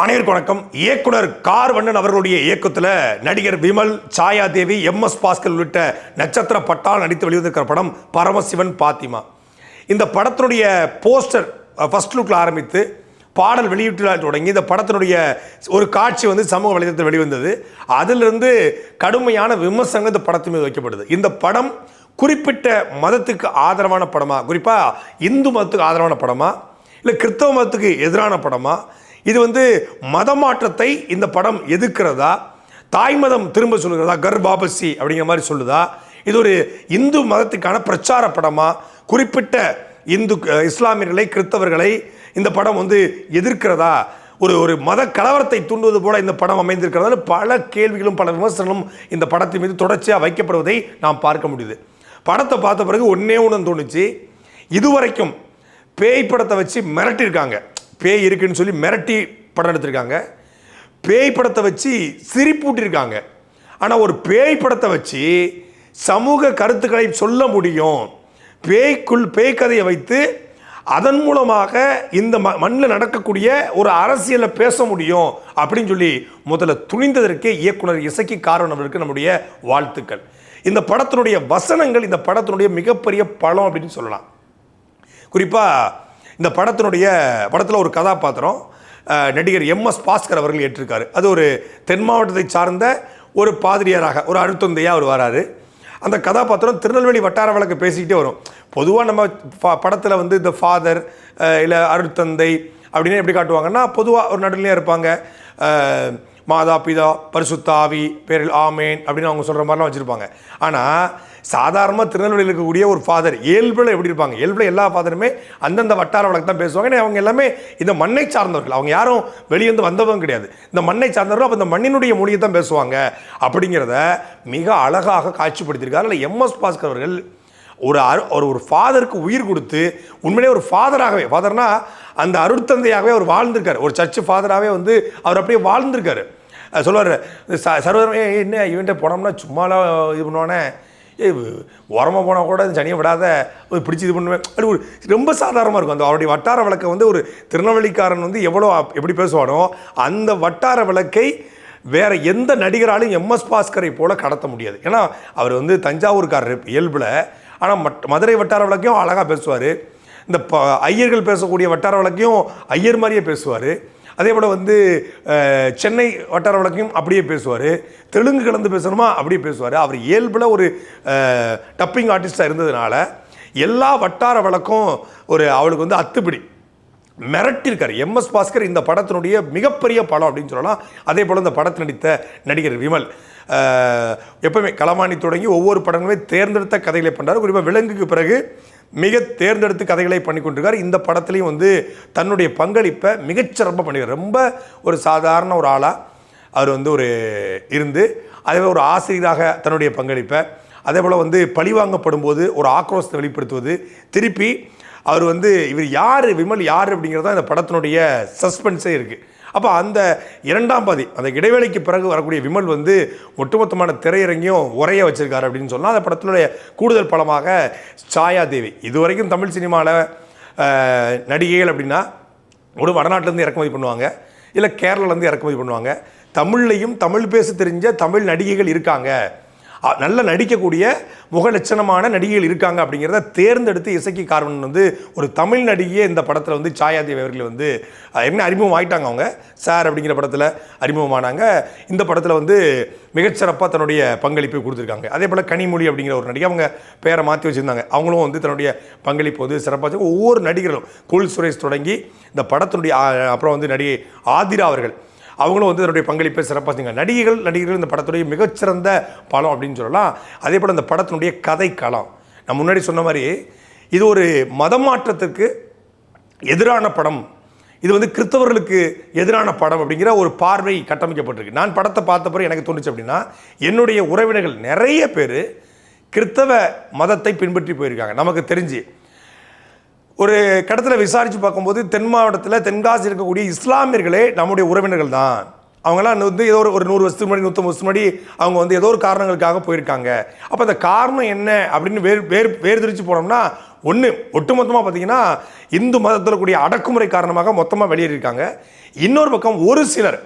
அனைவருக்கு வணக்கம். இயக்குனர் கார் வண்ணன் அவர்களுடைய இயக்கத்தில் நடிகர் விமல் சாயா தேவி எம் எஸ் பாஸ்கர் உள்ளிட்ட நட்சத்திர பட்டால் நடித்து வெளிவந்திருக்கிற படம் பரமசிவன் பாத்திமா. இந்த படத்தினுடைய போஸ்டர் ஃபர்ஸ்ட் லுக்கில் ஆரம்பித்து பாடல் வெளியீட்டு தொடங்கி இந்த படத்தினுடைய ஒரு காட்சி வந்து சமூக வலைதளத்தில் வெளிவந்தது. அதிலிருந்து கடுமையான விமர்சனங்கள் இந்த படத்தின் மீது வைக்கப்படுது. இந்த படம் குறிப்பிட்ட மதத்துக்கு ஆதரவான படமா? குறிப்பாக இந்து மதத்துக்கு ஆதரவான படமா? இல்லை கிறிஸ்தவ மதத்துக்கு எதிரான படமா? இது வந்து மத மாற்றத்தை இந்த படம் எதிர்க்கிறதா? தாய் மதம் திரும்ப சொல்லுகிறதா? கர் பாபசி அப்படிங்கிற மாதிரி சொல்லுதா? இது ஒரு இந்து மதத்துக்கான பிரச்சார படமா? குறிப்பிட்ட இந்து இஸ்லாமியர்களை கிறிஸ்தவர்களை இந்த படம் வந்து எதிர்க்கிறதா? ஒரு ஒரு மத கலவரத்தை தூண்டுவது போல இந்த படம் அமைந்திருக்கிறதால பல கேள்விகளும் பல விமர்சனங்களும் இந்த படத்தின் மீது தொடர்ச்சியாக வைக்கப்படுவதை நாம் பார்க்க முடியுது. படத்தை பார்த்த பிறகு ஒன்றே ஒன்று தோணுச்சு. இதுவரைக்கும் பேய் படத்தை வச்சு மிரட்டியிருக்காங்க. பேய் இருக்குன்னு சொல்லி மிரட்டி படம் எடுத்திருக்காங்க. பேய் படத்தை வச்சு சிரிப்பூட்டியிருக்காங்க. ஆனால் ஒரு பேய் படத்தை வச்சு சமூக கருத்துக்களை சொல்ல முடியும். பேய்க்குள் பேய் கதையை வைத்து அதன் மூலமாக இந்த ம மண்ணில் நடக்கக்கூடிய ஒரு அரசியலை பேச முடியும் அப்படின்னு சொல்லி முதல்ல துணிந்ததற்கே இயக்குனர் இசைக்கு காரணம் அவருக்கு நம்முடைய வாழ்த்துக்கள். இந்த படத்தினுடைய வசனங்கள் இந்த படத்தினுடைய மிகப்பெரிய பலம் அப்படின்னு சொல்லலாம். குறிப்பாக இந்த படத்தினுடைய படத்தில் ஒரு கதாபாத்திரம் நடிகர் எம் எஸ் பாஸ்கர் அவர்கள் ஏற்றிருக்காரு. அது ஒரு தென் மாவட்டத்தை சார்ந்த ஒரு பாதிரியாராக ஒரு அழுத்தந்தையாக அவர் வராரு. அந்த கதாபாத்திரம் திருநெல்வேலி வட்டார வழக்கு பேசிக்கிட்டே வரும். பொதுவாக நம்ம படத்தில் வந்து இந்த ஃபாதர் இல்லை அருட்தந்தை அப்படின்னு எப்படி காட்டுவாங்கன்னா பொதுவாக ஒரு நடுநிலையாக இருப்பாங்க. மாதா பிதா பரிசுத்தாவி பேரில் ஆமேன் அப்படின்னு அவங்க சொல்கிற மாதிரிலாம் வச்சுருப்பாங்க. ஆனால் சாதாரணமாக திருநெல்வேலியில் இருக்கக்கூடிய ஒரு ஃபாதர் இயல்பில் எப்படி இருப்பாங்க? இயல்பில் எல்லா ஃபாதருமே அந்தந்த வட்டார வழக்கு தான் பேசுவாங்க. ஏன்னா அவங்க எல்லாமே இந்த மண்ணை சார்ந்தவர்கள். அவங்க யாரும் வெளியேந்து வந்தவங்க கிடையாது. இந்த மண்ணை சார்ந்தவர்கள் அப்போ இந்த மண்ணினுடைய மொழியை தான் பேசுவாங்க. அப்படிங்கிறத மிக அழகாக காட்சிப்படுத்தியிருக்காரு. இல்லை எம்எஸ் பாஸ்கர் அவர்கள் ஒரு அரு ஒரு ஒரு ஃபாதருக்கு உயிர் கொடுத்து உண்மையிலே ஒரு ஃபாதராகவே ஃபாதர்னா அந்த அருட்தந்தையாகவே அவர் வாழ்ந்திருக்காரு. ஒரு சர்ச்சு ஃபாதராகவே வந்து அவர் அப்படியே வாழ்ந்திருக்காரு. அஹ் சொல்லுவார் சர்வதர்ம ஏய், என்ன இவன்ட்ட போனோம்னா சும்மாலாம் இது பண்ணுவானே? உரமாக போனால் கூட சனியை விடாத. ஒரு பிடிச்சி இது பண்ணுவேன். அப்படி ஒரு ரொம்ப சாதாரணமாக இருக்கும். அந்த அவருடைய வட்டார வழக்கை வந்து ஒரு திருநெல்வேலிக்காரன் வந்து எவ்வளோ எப்படி பேசுவானோ அந்த வட்டார வழக்கை வேறு எந்த நடிகராலும் எம்எஸ் பாஸ்கரை போல் கடத்த முடியாது. ஏன்னா அவர் வந்து தஞ்சாவூர்காரர் இயல்பில். ஆனால் மட் மதுரை வட்டார வழக்கையும் அழகாக பேசுவார். இந்த ப ஐயர்கள் பேசக்கூடிய வட்டார வழக்கையும் ஐயர் மாதிரியே பேசுவார். அதே போல் வந்து சென்னை வட்டார வழக்கையும் அப்படியே பேசுவார். தெலுங்கு கலந்து பேசணுமா? அப்படியே பேசுவார். அவர் இயல்பில் ஒரு டப்பிங் ஆர்டிஸ்டாக இருந்ததுனால எல்லா வட்டார வழக்கும் ஒரு அவளுக்கு வந்து அத்துப்பிடி. மிரட்டிருக்கார். எம்எஸ் பாஸ்கர் இந்த படத்தினுடைய மிகப்பெரிய படம் அப்படின்னு சொல்லலாம். அதே போல் இந்த படத்தில் நடித்த நடிகர் விமல். எப்பவுமே களமாணி தொடங்கி ஒவ்வொரு படங்களுமே தேர்ந்தெடுத்த கதைகளை பண்ணுறாரு குறிப்பாக விலங்குக்கு பிறகு மிக தேர்ந்தெடுத்து கதைகளை பண்ணி கொண்டிருக்கார். இந்த படத்துலையும் வந்து தன்னுடைய பங்களிப்பை மிகச்சிறப்பாக பண்ணியிருக்காரு. ரொம்ப ஒரு சாதாரண ஒரு ஆளாக அவர் வந்து ஒரு இருந்து அதே போல் ஒரு ஆசிரியராக தன்னுடைய பங்களிப்பை அதே போல் வந்து பழிவாங்கப்படும் போது ஒரு ஆக்ரோஷத்தை வெளிப்படுத்துவது திருப்பி அவர் வந்து இவர் யார் விமல் யார் அப்படிங்கிறது தான் இந்த படத்தினுடைய சஸ்பென்ஸே இருக்குது அப்போ அந்த இரண்டாம் பாதி அந்த இடைவேளைக்கு பிறகு வரக்கூடிய விமல் வந்து ஒட்டுமொத்தமான திரையரங்கையும் உரைய வச்சிருக்காரு அப்படின்னு சொன்னால் அந்த படத்தினுடைய கூடுதல் படமாக சாயா தேவி இதுவரைக்கும் தமிழ் சினிமாவில் நடிகைகள் அப்படின்னா ஒரு வடநாட்டிலேருந்து இறக்குமதி பண்ணுவாங்க இல்லை கேரளாலேருந்து இறக்குமதி பண்ணுவாங்க. தமிழ்லையும் தமிழ் பேச தெரிஞ்ச தமிழ் நடிகைகள் இருக்காங்க. நல்ல நடிக்கக்கூடிய முக லட்சணமான நடிகைகள் இருக்காங்க அப்படிங்கிறத தேர்ந்தெடுத்து இசைக்கு காரணம் வந்து ஒரு தமிழ் நடிகையே இந்த படத்தில் வந்து சாயாதேவி அவர்கள் வந்து என்ன அறிமுகம் ஆயிட்டாங்க அவங்க. சார் அப்படிங்கிற படத்தில் அறிமுகமானாங்க. இந்த படத்தில் வந்து மிகச்சிறப்பாக தன்னுடைய பங்களிப்பை கொடுத்துருக்காங்க. அதே போல் கனிமொழி அப்படிங்கிற ஒரு நடிகை அவங்க பேரை மாற்றி வச்சுருந்தாங்க. அவங்களும் வந்து தன்னுடைய பங்களிப்பு வந்து சிறப்பாக ஒவ்வொரு நடிகர்களும் குல் சுரேஷ் தொடங்கி இந்த படத்தினுடைய அப்புறம் வந்து நடிகை ஆதிரா அவர்கள். அவங்களும் வந்து தன்னுடைய பங்களிப்பை சிறப்பாக செஞ்சாங்க. நடிகைகள் நடிகர்கள் இந்த படத்துடைய மிகச்சிறந்த படம் அப்படின்னு சொல்லலாம். அதே போல் அந்த படத்தினுடைய கதை களம் நான் முன்னாடி சொன்ன மாதிரி இது ஒரு மதமாற்றத்துக்கு எதிரான படம். இது வந்து கிறிஸ்தவர்களுக்கு எதிரான படம் அப்படிங்கிற ஒரு பார்வை கட்டமைக்கப்பட்டிருக்கு. நான் படத்தை பார்த்த பிறகு எனக்கு தோணுச்சு அப்படின்னா என்னுடைய உறவினர்கள் நிறைய பேர் கிறித்தவ மதத்தை பின்பற்றி போயிருக்காங்க. நமக்கு தெரிஞ்சு. ஒரு கடத்தில் விசாரித்து பார்க்கும்போது தென் மாவட்டத்தில் தென்காசி இருக்கக்கூடிய இஸ்லாமியர்களே நம்முடைய உறவினர்கள் தான் அவங்களாம் வந்து ஏதோ ஒரு ஒரு நூறு வருஷத்துக்கு முன்னாடி நூற்றம்பது வருஷத்துக்கு முன்னாடி அவங்க வந்து ஏதோ ஒரு காரணங்களுக்காக போயிருக்காங்க. அப்போ அந்த காரணம் என்ன அப்படின்னு வேறு வேறு வேறுதிரிச்சு போனோம்னா ஒன்று ஒட்டுமொத்தமாக பார்த்தீங்கன்னா இந்து மதத்தில் கூடிய அடக்குமுறை காரணமாக மொத்தமாக வெளியேறியிருக்காங்க. இன்னொரு பக்கம் ஒரு சிலர்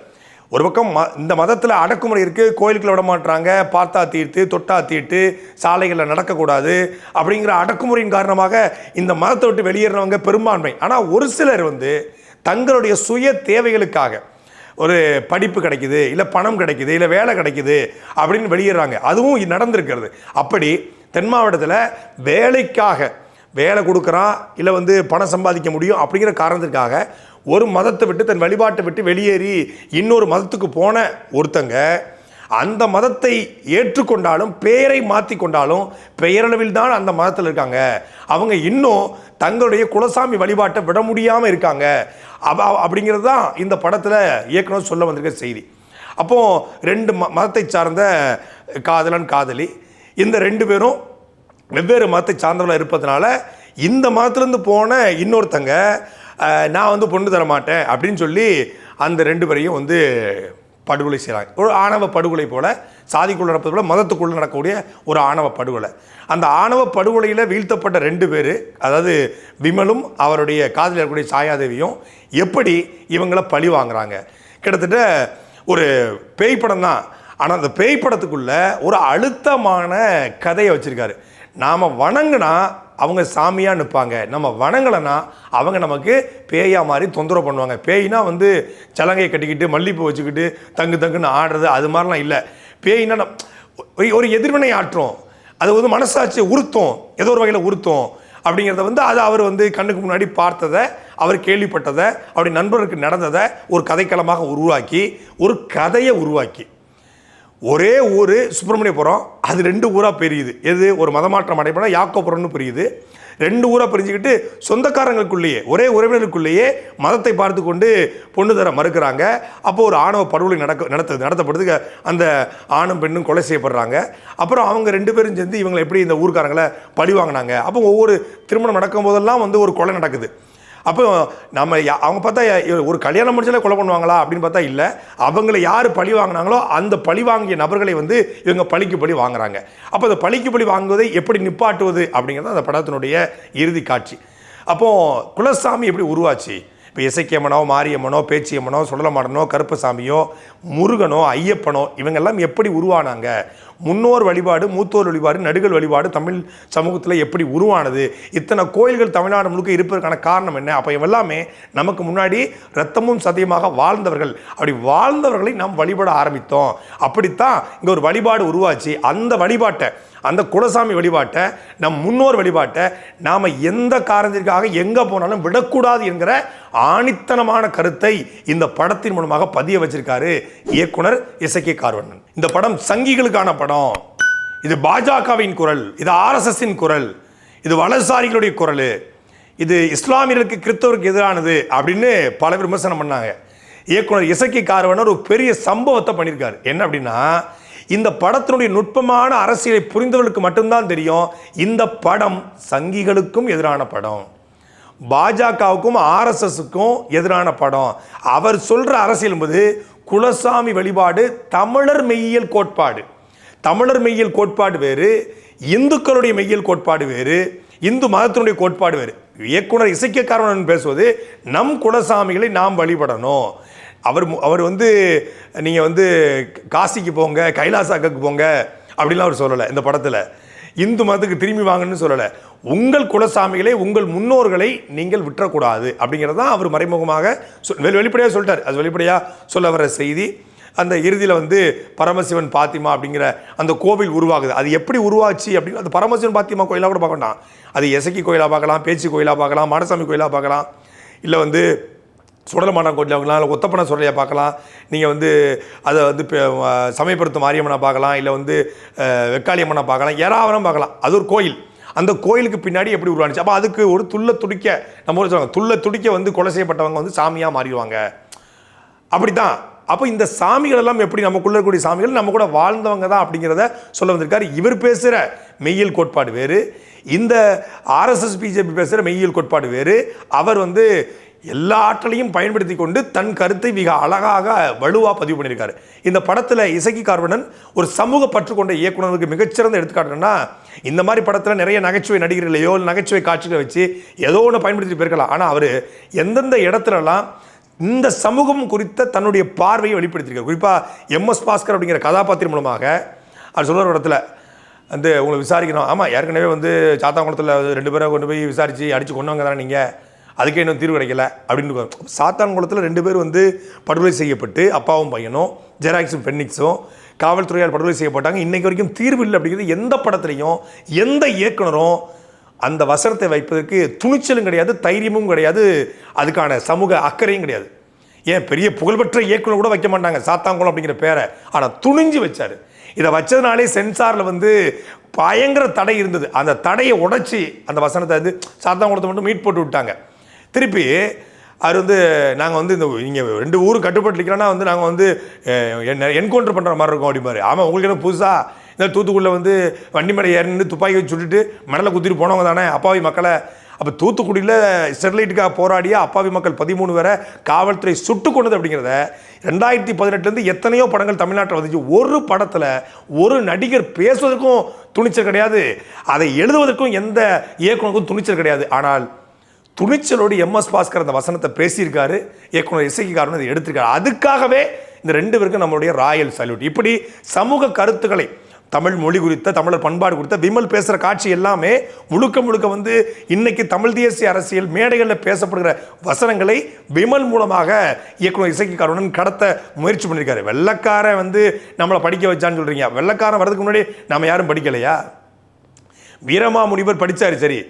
ஒரு பக்கம் ம இந்த மதத்தில் அடக்குமுறை இருக்குது கோயிலுக்குள்ள விட மாட்டுறாங்க பார்த்தா தீர்த்து தொட்டா தீட்டு சாலைகளில் நடக்கக்கூடாது அப்படிங்கிற அடக்குமுறையின் காரணமாக இந்த மதத்தை விட்டு வெளியேறினவங்க பெரும்பான்மை. ஆனால் ஒரு சிலர் வந்து தங்களுடைய சுய தேவைகளுக்காக ஒரு படிப்பு கிடைக்குது இல்லை பணம் கிடைக்குது இல்லை வேலை கிடைக்குது அப்படின்னு வெளியிடுறாங்க அதுவும் நடந்திருக்கிறது. அப்படி தென் மாவட்டத்தில் வேலைக்காக வேலை கொடுக்குறான் இல்லை வந்து பணம் சம்பாதிக்க முடியும் அப்படிங்கிற காரணத்திற்காக ஒரு மதத்தை விட்டு தன் வழிபாட்டை விட்டு வெளியேறி இன்னொரு மதத்துக்கு போன ஒருத்தங்க அந்த மதத்தை ஏற்றுக்கொண்டாலும் பெயரை மாற்றி கொண்டாலும் பெயரளவில் தான் அந்த மதத்தில் இருக்காங்க. அவங்க இன்னும் தங்களுடைய குலசாமி வழிபாட்டை விட முடியாமல் இருக்காங்க. அப்ப அப்படிங்கிறது தான் இந்த படத்தில் இயக்குனர் சொல்ல வந்திருக்க செய்தி. அப்போது ரெண்டு ம மதத்தை சார்ந்த காதலன் காதலி இந்த ரெண்டு பேரும் வெவ்வேறு மதத்தை சார்ந்தவர்களாக இருப்பதனால இந்த மதத்திலேருந்து போன இன்னொருத்தங்க நான் வந்து பொண்ணு தர மாட்டேன் அப்படின்னு சொல்லி அந்த ரெண்டு பேரையும் வந்து படுகொலை செய்கிறாங்க ஒரு ஆணவ படுகொலை போல் சாதிக்குள்ள நடப்பது போல் மதத்துக்குள்ளே நடக்கக்கூடிய ஒரு ஆணவ படுகொலை. அந்த ஆணவ படுகொலையில் வீழ்த்தப்பட்ட ரெண்டு பேர் அதாவது விமலும் அவருடைய காதலில் இருக்கக்கூடிய சாயாதேவியும் எப்படி இவங்களை பழி வாங்குறாங்க? கிட்டத்தட்ட ஒரு பேய் படம் தான் ஆனால் அந்த பேய் படத்துக்குள்ளே ஒரு அழுத்தமான கதையை வச்சுருக்காரு. நாம் வணங்கினா அவங்க சாமியாக நிற்பாங்க நம்ம வணங்கலைன்னா அவங்க நமக்கு பேயாக மாதிரி தொந்தரவு பண்ணுவாங்க. பேய்னா வந்து சலங்கையை கட்டிக்கிட்டு மல்லிப்பூ வச்சுக்கிட்டு தங்கு தங்குன்னு ஆடுறது அது மாதிரிலாம் இல்லை. பேய்னா நம்- ஒரு- ஒரு எதிர்வினை ஆற்றும். அது வந்து மனசாட்சி உறுத்தும். ஏதோ ஒரு வகையில் உறுத்தும். அப்படிங்கிறத வந்து அது அவர் வந்து கண்ணுக்கு முன்னாடி பார்த்ததை அவர் கேள்விப்பட்டதை அவருடைய நண்பருக்கு நடந்ததை ஒரு கதைக்களமாக உருவாக்கி ஒரு கதையை உருவாக்கி. ஒரே ஊர் சுப்பிரமணியபுரம் அது ரெண்டு ஊராக பெரியுது. எது? ஒரு மதமாற்றம் அடைப்பட யாக்கோபுரம்னு பிரியுது. ரெண்டு ஊராக பிரிஞ்சுக்கிட்டு சொந்தக்காரங்களுக்குள்ளேயே ஒரே உறவினருக்குள்ளேயே மதத்தை பார்த்து கொண்டு பொண்ணு தர மறுக்கிறாங்க. அப்போ ஒரு ஆணவ படுகொலை நடக்க நடத்த நடத்தப்படுது அந்த ஆணும் பெண்ணும் கொலை செய்யப்படுறாங்க. அப்புறம் அவங்க ரெண்டு பேரும் சேர்ந்து இவங்களை எப்படி இந்த ஊர்க்காரங்களை பழி வாங்கினாங்க அப்போ ஒவ்வொரு திருமணம் நடக்கும் போதெல்லாம் வந்து ஒரு கொலை நடக்குது. அப்போ நம்ம யா- அவங்க பார்த்தா ஒரு கல்யாணம் முடிச்சாலே கொலை பண்ணுவாங்களா அப்படின்னு பார்த்தா இல்லை. அவங்கள யார் பழி வாங்கினாங்களோ அந்த பழி வாங்கிய நபர்களை வந்து இவங்க பழிக்கு பழி வாங்குறாங்க. அப்போ அந்த பழிக்கு பழி வாங்குவதை எப்படி நிப்பாட்டுவது அப்படிங்கிறது அந்த படத்தினுடைய இறுதி காட்சி. அப்போது குலசாமி எப்படி உருவாச்சு? இப்போ இசைக்கியம்மனோ மாரியம்மனோ பேச்சியம்மனோ சுடலமாடனோ கருப்பசாமியோ முருகனோ ஐயப்பனோ இவங்கெல்லாம் எப்படி உருவானாங்க? முன்னோர் வழிபாடு மூத்தோர் வழிபாடு நடுகள் வழிபாடு தமிழ் சமூகத்தில் எப்படி உருவானது? இத்தனை கோயில்கள் தமிழ்நாடு முழுக்க இருப்பதற்கான காரணம் என்ன? அப்போ எல்லாமே நமக்கு முன்னாடி ரத்தமும் சத்தியமாக வாழ்ந்தவர்கள். அப்படி வாழ்ந்தவர்களை நாம் வழிபட ஆரம்பித்தோம். அப்படித்தான் இங்கே ஒரு வழிபாடு உருவாச்சு. அந்த வழிபாட்டை அந்த குலசாமி வழிபாட்டை நம் முன்னோர் வழிபாட்டை நாம் எந்த காரணத்திற்காக எங்கே போனாலும் விடக்கூடாது என்கிற ஆணித்தனமான கருத்தை இந்த படத்தின் மூலமாக பதிய வச்சிருக்காரு இயக்குனர் இசக்கி கார்வண்ணன். இந்த படம் சங்கிகளுக்கான படம். இது பாஜகவின் குரல் இது ஆர்எஸ்எஸ்ஸின் குரல் இது வலதுசாரிகளுடைய குரல் இது இஸ்லாமியர்களுக்கு கிறிஸ்தவருக்கு எதிரானது அப்படின்னு பல விமர்சனம் பண்ணாங்க. இயக்குனர் இசக்கி கார்வனர் ஒரு பெரிய சம்பவத்தை பண்ணியிருக்காரு. என்ன அப்படின்னா இந்த படத்தினுடைய நுட்பமான அரசியலை புரிந்தவர்களுக்கு மட்டும்தான் தெரியும். இந்த படம் சங்கிகளுக்கும் எதிரான படம். பாஜகவுக்கும் ஆர்எஸ்எஸுக்கும் எதிரான படம். அவர் சொல்கிற அரசியல் என்பது குலசாமி வழிபாடு தமிழர் மெய்யியல் கோட்பாடு. தமிழர் மெய்யியல் கோட்பாடு வேறு இந்துக்களுடைய மெய்யியல் கோட்பாடு வேறு இந்து மதத்தினுடைய கோட்பாடு வேறு. இயக்குனர் இசைக்கக்காரன் பேசுவது நம் குலசாமிகளை நாம் வழிபடணும். அவர் மு- அவர் வந்து நீங்கள் வந்து காசிக்கு போங்க கைலாசாக்கு போங்க அப்படிலாம் அவர் சொல்லலை இந்த படத்தில். இந்து மதத்துக்கு திரும்பி வாங்கன்னு சொல்லலை. உங்கள் குலசாமிகளை உங்கள் முன்னோர்களை நீங்கள் விட்டுறக்கூடாது அப்படிங்கிறது தான் அவர் மறைமுகமாக சொல் வெளி வெளிப்படையாக சொல்லிட்டார். அது வெளிப்படையாக சொல்ல வர செய்தி அந்த இறுதியில் வந்து பரமசிவன் பாத்திமா அப்படிங்கிற அந்த கோவில் உருவாகுது. அது எப்படி உருவாச்சு அப்படின்னு அந்த பரமசிவன் பாத்திமா கோயிலாக கூட பார்க்க வேண்டாம். அது எசக்கி கோயிலாக பார்க்கலாம் பேச்சு கோயிலாக பார்க்கலாம் மாடசாமி கோயிலாக பார்க்கலாம். இல்லை வந்து சுடலமாடம் கோயிலாக பார்க்கலாம் ஒத்தப்பனை ஒத்தப்பன பார்க்கலாம். நீங்கள் வந்து அதை வந்து சமயப்படுத்தும் மாரியம்மனை பார்க்கலாம் இல்லை வந்து வெக்காளியம்மனை பார்க்கலாம் ஏராவரம் பார்க்கலாம். அது ஒரு கோயில். அந்த கோயிலுக்கு பின்னாடி எப்படி உருவானுச்சு? அப்போ அதுக்கு ஒரு துள்ள துடிக்க நம்ம ஊர்ல சொல்லுவாங்க துள்ள துடிக்க வந்து கொலை செய்யப்பட்டவங்க வந்து சாமியாக மாறிடுவாங்க. அப்படித்தான். அப்போ இந்த சாமிகள் எல்லாம் எப்படி நமக்குள்ள இருக்கக்கூடிய சாமிகள்? நம்ம கூட வாழ்ந்தவங்க தான் அப்படிங்கிறத சொல்ல வந்திருக்காரு. இவர் பேசுகிற மெய்யியல் கோட்பாடு வேறு. இந்த ஆர்எஸ்எஸ் பிஜேபி பேசுகிற மெய்யியல் கோட்பாடு வேறு. அவர் வந்து எல்லா ஆற்றலையும் பயன்படுத்தி கொண்டு தன் கருத்தை மிக அழகாக வலுவாக பதிவு பண்ணியிருக்காரு. இந்த படத்தில் இசக்கி கார்வனன் ஒரு சமூக பற்று கொண்ட இயக்குனருக்கு மிகச்சிறந்த எடுத்துக்காட்டுன்னா இந்த மாதிரி படத்தில் நிறைய நகைச்சுவை நடிகர்களையோ நகைச்சுவை காட்சிகளை வச்சு ஏதோ ஒன்று பயன்படுத்தி போயிருக்கலாம். ஆனால் அவர் எந்தெந்த இடத்துலலாம் இந்த சமூகம் குறித்த தன்னுடைய பார்வையை வெளிப்படுத்தியிருக்காரு. குறிப்பாக எம்எஸ் பாஸ்கர் அப்படிங்கிற கதாபாத்திரம் மூலமாக அவர் சொல்கிற இடத்துல வந்து உங்களை விசாரிக்கணும். ஆமாம் ஏற்கனவே வந்து சாத்தாங்குளத்தில் ரெண்டு பேரை கொண்டு போய் விசாரித்து அடித்து கொண்டு தானே நீங்கள் அதுக்கே இன்னும் தீர்வு கிடைக்கல அப்படின்னு சாத்தான்குளத்தில் ரெண்டு பேர் வந்து படுகொலை செய்யப்பட்டு அப்பாவும் பையனும் ஜெராக்ஸும் பென்னிக்ஸும் காவல்துறையால் படுகொலை செய்யப்பட்டாங்க. இன்றைக்கு வரைக்கும் தீர்வு இல்லை அப்படிங்கிறது எந்த படத்துலையும் எந்த இயக்குனரும் அந்த வசனத்தை வைப்பதற்கு துணிச்சலும் கிடையாது தைரியமும் கிடையாது. அதுக்கான சமூக அக்கறையும் கிடையாது. ஏன்? பெரிய புகழ்பெற்ற இயக்குனர் கூட வைக்க மாட்டாங்க. சாத்தாங்குளம் அப்படிங்கிற பேரை. ஆனால் துணிஞ்சு வச்சார். இதை வச்சதுனாலே சென்சாரில் வந்து பயங்கர தடை இருந்தது. அந்த தடையை உடைச்சி அந்த வசனத்தை வந்து சாத்தாங்குளத்தை மட்டும் மீட் போட்டு விட்டாங்க. திருப்பி அவர் வந்து நாங்கள் வந்து இந்த இங்கே ரெண்டு ஊரும் கட்டுப்பட்டுக்கிறோன்னா வந்து நாங்கள் வந்து என்கவுண்டர் பண்ணுற மாதிரி இருக்கோம் அப்படிம்பாரு. ஆமாம் உங்களுக்கு என்ன புதுசாக இந்த தூத்துக்குடியில் வந்து வண்டி மேலே ஏறின்னு துப்பாக்கி வச்சு சுட்டுட்டு மணலை குத்திட்டு போனவங்க தானே அப்பாவி மக்களை. அப்போ தூத்துக்குடியில் ஸ்டெர்லைட்டுக்காக போராடிய அப்பாவி மக்கள் பதிமூணு பேரை காவல்துறை சுட்டு கொண்டது அப்படிங்கிறத ரெண்டாயிரத்தி பதினெட்டுலேருந்து எத்தனையோ படங்கள் தமிழ்நாட்டில் வந்துச்சு. ஒரு படத்தில் ஒரு நடிகர் பேசுவதற்கும் துணிச்சல் கிடையாது. அதை எழுதுவதற்கும் எந்த இயக்குனருக்கும் துணிச்சல் கிடையாது. ஆனால் துணிச்சலோடு எம்எஸ் பாஸ்கர் அந்த வசனத்தை பேசியிருக்காரு. இயக்குனர் இசைக்காரன் அதை எடுத்திருக்காரு. அதுக்காகவே இந்த ரெண்டு பேருக்கும் நம்மளுடைய ராயல் சல்யூட் இப்படி சமூக கருத்துக்களை தமிழ் மொழி குறித்த தமிழர் பண்பாடு குறித்த விமல் பேசுகிற காட்சி எல்லாமே முழுக்க முழுக்க வந்து இன்னைக்கு தமிழ் தேசிய அரசியல் மேடைகளில் பேசப்படுகிற வசனங்களை விமல் மூலமாக இயக்குனர் இசைக்காரனுடன் கடத்த முயற்சி பண்ணியிருக்காரு. வெள்ளக்காரன் வந்து நம்மளை படிக்க வச்சான்னு சொல்கிறீங்க வெள்ளக்காரன் வர்றதுக்கு முன்னாடி நம்ம யாரும் படிக்கலையா? வீரமா முனிவர் படிச்சாரு சரி.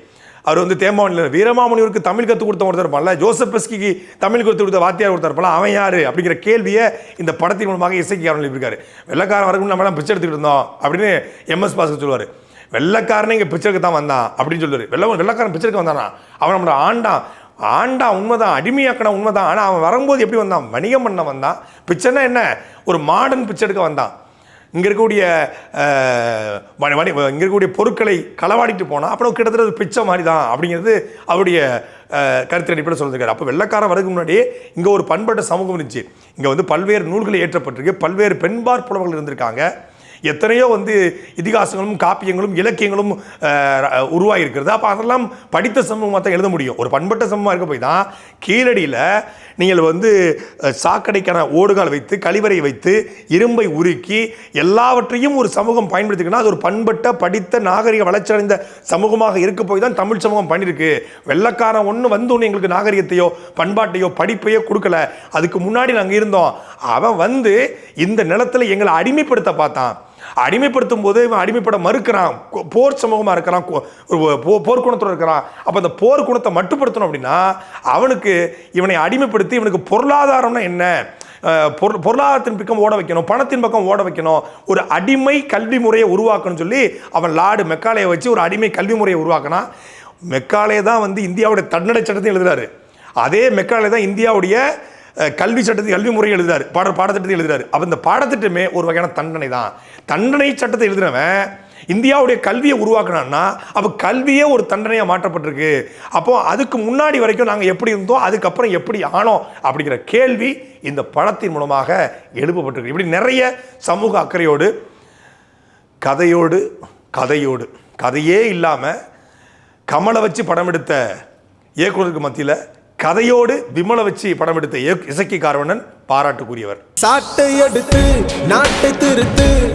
அவர் வந்து தேம்பாவனில் வீரமாமுனிவருக்கு தமிழ் கற்றுக் கொடுத்த ஒருத்தர் இருப்பான்ல ஜோசப் பெஸ்கிக்கு தமிழ் கற்றுக் கொடுத்த வாத்தியார் ஒருத்தர் இருப்பான் அவன் யார் அப்படிங்கிற கேள்வியை இந்த படத்தின் மூலமாக இசைக்காரன் எழுப்பியிருக்காரு. வெள்ளக்காரன் வரைக்கும் நம்ம பிச்சை எடுத்துக்கிட்டு இருந்தோம் அப்படின்னு எம்எஸ் பாஸ்கர் சொல்லுவார். வெள்ளக்காரனே இங்கே பிச்சருக்கு தான் வந்தான் அப்படின்னு சொல்லுவார். வெள்ள வெள்ளக்காரன் பிச்சருக்கு வந்தானா? அவன் நம்மளோட ஆண்டான். ஆண்டா உண்மைதான் அடிமையாக்கின உண்மைதான். ஆனால் அவன் வரும்போது எப்படி வந்தான்? வணிகம் பண்ண வந்தான். பிச்சைன்னா என்ன? ஒரு மாடர்ன் பிச்சை எடுக்க வந்தான். இங்கே இருக்கக்கூடிய இங்கே இருக்கக்கூடிய பொருட்களை களவாடிட்டு போனால் அப்புறம் கிட்டத்தட்ட ஒரு பிச்சை மாதிரி தான் அப்படிங்கிறது அவருடைய கருத்து அடிப்படையில் சொல்லியிருக்காரு. அப்போ வெள்ளக்காரன் வரதுக்கு முன்னாடியே இங்கே ஒரு பண்பட்ட சமூகம் இருந்துச்சு. இங்கே வந்து பல்வேறு நூல்களை ஏற்றப்பட்டிருக்கு. பல்வேறு பெண்பார் புலவர்கள் இருந்திருக்காங்க. எத்தனையோ வந்து இதிகாசங்களும் காப்பியங்களும் இலக்கியங்களும் உருவாகியிருக்கிறது. அப்போ அதெல்லாம் படித்த சமூகமாக தான் எழுத முடியும். ஒரு பண்பட்ட சமூகமாக இருக்க போய் தான் கீழடியில் நீங்கள் வந்து சாக்கடைக்கான ஓடுகால் வைத்து கழிவறை வைத்து இரும்பை உருக்கி எல்லாவற்றையும் ஒரு சமூகம் பயன்படுத்திக்கணும் அது ஒரு பண்பட்ட படித்த நாகரிக வளர்ச்சி அடைந்த சமூகமாக இருக்க போய் தான் தமிழ் சமூகம் பண்ணியிருக்கு. வெள்ளக்காரன் ஒன்று வந்து ஒன்று எங்களுக்கு நாகரிகத்தையோ பண்பாட்டையோ படிப்பையோ கொடுக்கல. அதுக்கு முன்னாடி நாங்கள் இருந்தோம். அவன் வந்து இந்த நிலத்தில் எங்களை அடிமைப்படுத்த பார்த்தான். அடிமைப்படுத்தும் போது இவன் அடிமைப்பட மறுக்கிறான். போர் சமூகமாக இருக்கிறான். போர்க்குணத்தோடு போ- போர்க்குணத்தோட இருக்கிறான். அப்போ அந்த போர் குணத்தை மட்டுப்படுத்தணும் அப்படின்னா அவனுக்கு இவனை அடிமைப்படுத்தி இவனுக்கு பொருளாதாரம்னா என்ன? பொருள் பொருளாதாரத்தின் பக்கம் ஓட வைக்கணும் பணத்தின் பக்கம் ஓட வைக்கணும். ஒரு அடிமை கல்வி முறையை உருவாக்கணும்னு சொல்லி அவன் லாடு மெக்காலையை வச்சு ஒரு அடிமை கல்வி முறையை உருவாக்கினா மெக்காலே தான் வந்து இந்தியாவுடைய தன்னடை சட்டத்தையும் எழுதுறாரு. அதே மெக்காலே தான் இந்தியாவுடைய கல்வி சட்டத்தை கல்வி முறை எழுதுறாரு. பாட பாடத்திட்டத்தை எழுதுறாரு. அப்போ இந்த பாடத்திட்டமே ஒரு வகையான தண்டனை தான். தண்டனை சட்டத்தை எழுதுனவன் இந்தியாவுடைய கல்வியை உருவாக்கினான்னா அப்போ கல்வியே ஒரு தண்டனையாக மாற்றப்பட்டிருக்கு. அப்போ அதுக்கு முன்னாடி வரைக்கும் நாங்கள் எப்படி இருந்தோம் அதுக்கப்புறம் எப்படி ஆனோம் அப்படிங்கிற கேள்வி இந்த படத்தின் மூலமாக எழுப்பப்பட்டிருக்கு. இப்படி நிறைய சமூக அக்கறையோடு கதையோடு கதையோடு கதையே இல்லாமல் கமலை வச்சு படம் எடுத்த இயக்குனருக்கு மத்தியில் கதையோடு விமலை வச்சு படம் எடுத்த இயக்கு- இசக்கி கார்வணன் பாராட்டுக்குரியவர். சாட்டை எடுத்து நாட்டை திருத்து.